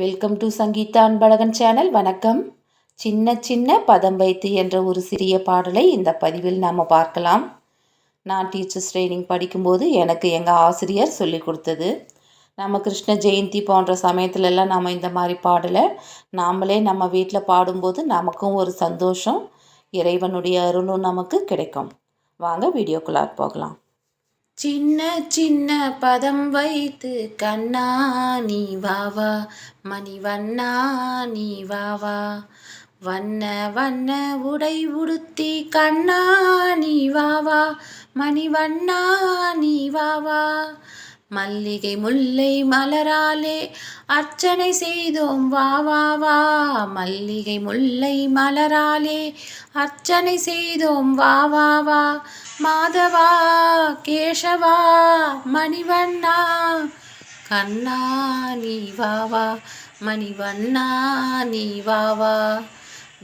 Welcome to Sangeetha Anbazhagan channel வணக்கம். சின்ன சின்ன பதம் வைத்து என்ற ஒரு சிறிய பாடலை இந்த பதிவில் நாம் பார்க்கலாம். நான் டீச்சர்ஸ் ட்ரைனிங் படிக்கும்போது எனக்கு எங்கள் ஆசிரியர் சொல்லி கொடுத்தது. நம்ம கிருஷ்ண ஜெயந்தி போன்ற சமயத்துலலாம் நம்ம இந்த மாதிரி பாடலை. நாமளே நம்ம வீட்டில் பாடும்போது நமக்கும் ஒரு சந்தோஷம் இறைவனுடைய அருளும் நமக்கு கிடைக்கும். வாங்க வீடியோக்குள்ளார் போகலாம். சின்ன சின்ன பதம் வைத்து கண்ணா நீ வாவா மணி வண்ணா நீ வாவா வண்ண வண்ண உடை உடுத்தி கண்ணா நீ வாவா மணி வண்ணா நீ வாவா மல்லிகை முல்லை மலராலே அர்ச்சனை செய்தோம். வா வா வா. மல்லிகை முல்லை மலராலே அர்ச்சனை செய்தோம். வா வா வா. மாதவா கேசவா மணிவண்ணா கண்ணா நீ வா வா. மணிவண்ணா நீ வா வா.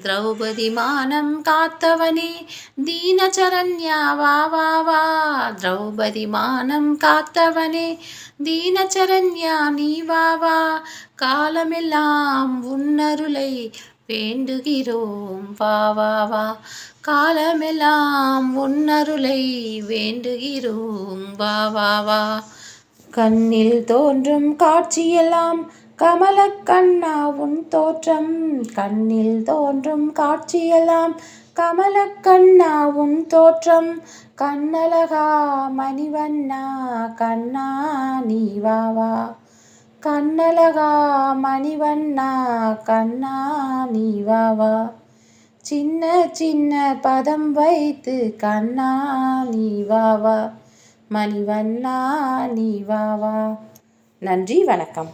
திரௌபதி மானம் காத்தவனே தீனச்சரண்யா வா வா வா. திரௌபதி மானம் காத்தவனே தீனச்சரண்யா நீ வா வா. காலமெல்லாம் உன்னருளை வேண்டுகிறோம் வா வா வா. காலமெல்லாம் உன்னருளை வேண்டுகிறோம் வா வா வா. கண்ணில் தோன்றும் காட்சியெல்லாம் கமல கண்ணா உன் தோற்றம். கண்ணில் தோன்றும் காட்சியெல்லாம் கமல கண்ணா உன் தோற்றம். கண்ணழகா மணிவண்ணா கண்ணா நீ வாவா கண்ணழகா மணிவண்ணா கண்ணா நீ வாவா சின்ன சின்ன பதம் வைத்து கண்ணா நீ வாவா மணிவண்ணா நீ வாவா நன்றி வணக்கம்.